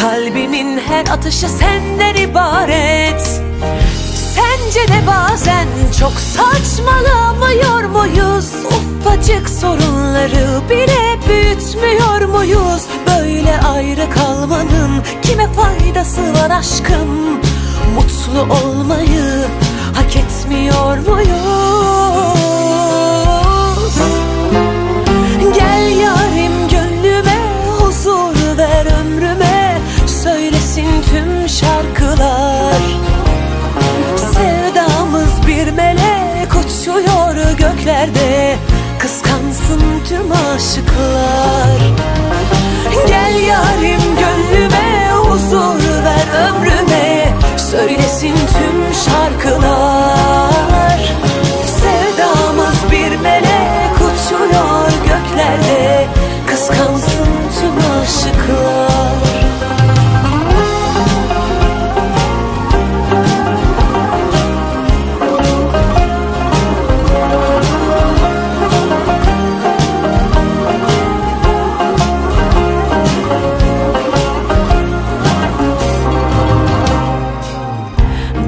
Kalbimin her atışı senden ibaret Sence de bazen çok saçmalamıyor muyuz? Ufacık sorunları bile büyütmüyor muyuz? Böyle ayrı kalmanın kime faydası var aşkım? Mutlu olmayı hak etmiyor muyuz? Aşıklar. Gel yarim gönlüme huzur ver ömrüme. Söylesin tüm şarkılar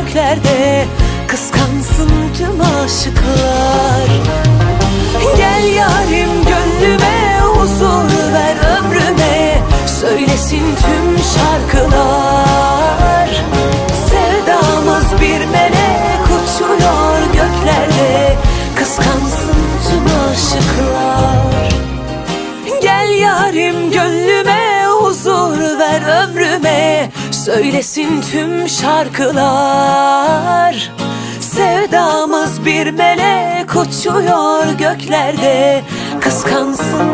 Göklerde Kıskansın tüm aşıklar Söylesin tüm şarkılar. Sevdamız bir melek uçuyor göklerde. Kıskansın